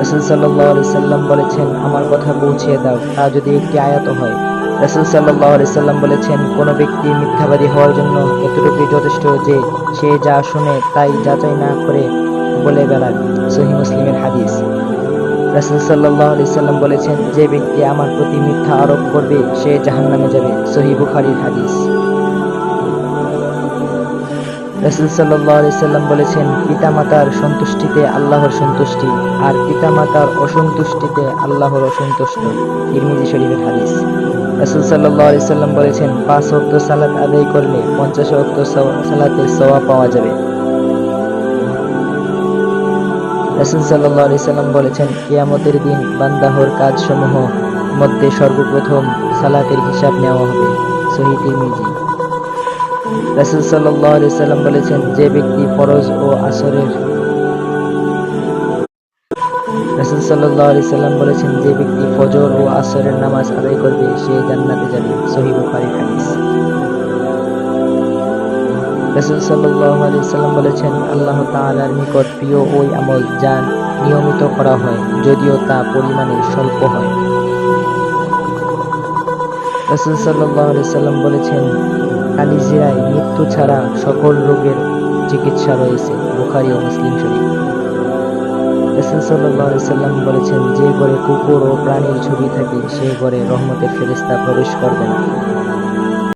রসুল সাল্লাহ আলি সাল্লাম বলেছেন, আমার কথা পৌঁছিয়ে দাও, তা যদি একটি আয়াত হয়। রসুল সাল্লাহ আলি সাল্লাম বলেছেন, কোনো ব্যক্তি মিথ্যাবাদী হওয়ার জন্য এতটুকুই যথেষ্ট যে সে যা শুনে তাই যাচাই না করে বলে বেড়ায়। সহি মুসলিমের হাদিস। রাসুল সাল্লাহ আলি সাল্লাম বলেছেন, যে ব্যক্তি আমার প্রতি মিথ্যা আরোপ করবে, সে জাহান্নামে যাবে। সহি বুখারির হাদিস। রাসুল সাল্লাহ সাল্লাম বলেছেন, পিতামাতার সন্তুষ্টিতে আল্লাহর সন্তুষ্টি, আর পিতামাতার অসন্তুষ্টিতে আল্লাহর অসন্তুষ্ট। ইরমিজি শরীফের হাদিস। রাসুল সাল্লাহ সাল্লাম বলেছেন, পাঁচ অক্ত সালাত আদায় করলে পঞ্চাশ অক্ত সালাতের সওয়া পাওয়া যাবে। রাসুল সাল্লাহ আলি সাল্লাম বলেছেন, কিয়ামতের দিন বান্দাহর কাজসমূহ মধ্যে সর্বপ্রথম সালাতের হিসাব নেওয়া হবে। সহি তিরমিজি। রাসুল সাল্লাহ সাল্লাম বলেছেন, যে ব্যক্তি ফরজ ও আসরের রাসুল সাল্লাহ আলি সাল্লাম বলেছেন, যে ব্যক্তি ফজর ও আসরের নামাজ আদায় করবে, সে জান্নাতে যাবে। সহি বুখারী হাদিস। রাসুল সাল্লাহ আলি সাল্লাম বলেছেন, আল্লাহ তাআলার নিকট প্রিয় ওই আমল যা নিয়মিত করা হয়, যদিও তা পরিমাণে স্বল্প হয়। রাসুল সাল্লাহ আলি সাল্লাম বলেছেন কালিজিরায় মৃত্যু ছাড়া সকল রোগের চিকিৎসা রয়েছে, বুখারি ও মুসলিম শরীফ। বলেছেন, যে ঘরে কুকুর ও প্রাণীর ছবি থাকে, সে ঘরে রহমতের ফেরিস্তা প্রবেশ করবে না।